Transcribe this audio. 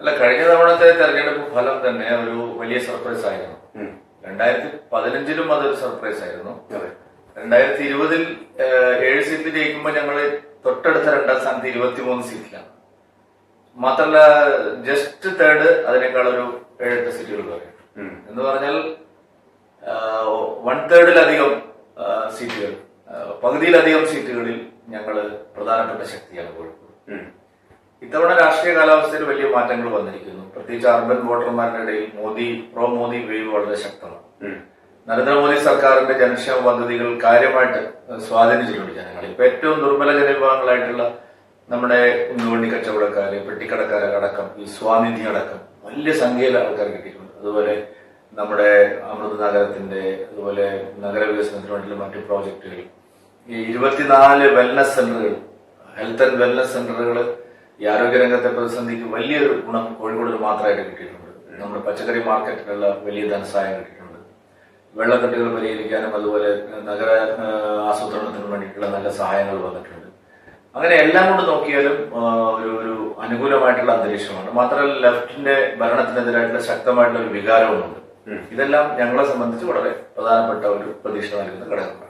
അല്ല കഴിഞ്ഞ തവണത്തെ തെരഞ്ഞെടുപ്പ് ഫലം തന്നെ ഒരു വലിയ സർപ്രൈസ് ആയിരുന്നു. രണ്ടായിരത്തി പതിനഞ്ചിലും അതൊരു സർപ്രൈസ് ആയിരുന്നു. രണ്ടായിരത്തി ഇരുപതിൽ ഏഴ് സീറ്റ് ജയിക്കുമ്പോൾ ഞങ്ങൾ തൊട്ടടുത്ത രണ്ടാം സ്ഥാനത്ത് ഇരുപത്തിമൂന്ന് സീറ്റിലാണ് മാത്രമല്ല ജസ്റ്റ് തേർഡ് അതിനേക്കാൾ ഒരു ഏഴെട്ട് സീറ്റുകൾ വരെ. എന്ന് പറഞ്ഞാൽ വൺ തേർഡിലധികം സീറ്റുകൾ പകുതിയിലധികം സീറ്റുകളിൽ ഞങ്ങൾ പ്രധാനപ്പെട്ട ശക്തിയാണ് കോഴിക്കോട്. ഇത്തവണ രാഷ്ട്രീയ കാലാവസ്ഥയിൽ വലിയ മാറ്റങ്ങൾ വന്നിരിക്കുന്നു. പ്രത്യേകിച്ച് അർബൻ വോട്ടർമാരുടെ ഇടയിൽ മോദി പ്രോ മോദി വേവ് വളരെ ശക്തമാണ്. നരേന്ദ്രമോദി സർക്കാരിന്റെ ജനക്ഷേമ പദ്ധതികൾ കാര്യമായിട്ട് സ്വാധീനിച്ചിട്ടുണ്ട് ജനങ്ങൾ ഇപ്പൊ ഏറ്റവും ദുർബല ജനവിഭാഗങ്ങളായിട്ടുള്ള നമ്മുടെ ഉണ്ണുവണ്ടി കച്ചവടക്കാര് പെട്ടിക്കടക്കാരെ അടക്കം ഈ സ്വാനിധി അടക്കം വലിയ സംഖ്യയിൽ ആൾക്കാർ കിട്ടിയിട്ടുണ്ട്. അതുപോലെ നമ്മുടെ അമൃത് നഗരത്തിന്റെ അതുപോലെ നഗരവികസനത്തിന് വേണ്ടിയുള്ള മറ്റു പ്രോജക്റ്റുകൾ. ഈ ഇരുപത്തിനാല് വെൽനസ് സെന്ററുകൾ ഹെൽത്ത് ആൻഡ് വെൽനസ് സെന്ററുകൾ ഈ ആരോഗ്യരംഗത്തെ പ്രതിസന്ധിക്ക് വലിയൊരു ഗുണം കോഴിക്കോട് മാത്രമായിട്ട് കിട്ടിയിട്ടുണ്ട്. നമ്മുടെ പച്ചക്കറി മാർക്കറ്റിലുള്ള വലിയ ധനസഹായം കിട്ടിയിട്ടുണ്ട്. വെള്ളക്കെട്ടുകൾ പരിഹരിക്കാനും അതുപോലെ നഗര ആസൂത്രണത്തിനും വേണ്ടിയിട്ടുള്ള നല്ല സഹായങ്ങൾ വന്നിട്ടുണ്ട്. അങ്ങനെ എല്ലാം കൊണ്ട് നോക്കിയാലും ഒരു ഒരു അനുകൂലമായിട്ടുള്ള അന്തരീക്ഷമാണ്. മാത്രമല്ല ലെഫ്റ്റിന്റെ ഭരണത്തിനെതിരായിട്ടുള്ള ശക്തമായിട്ടുള്ള ഒരു വികാരവുമുണ്ട്. ഇതെല്ലാം ഞങ്ങളെ സംബന്ധിച്ച് വളരെ പ്രധാനപ്പെട്ട ഒരു പ്രതീക്ഷ നൽകുന്ന ഘടകങ്ങളാണ്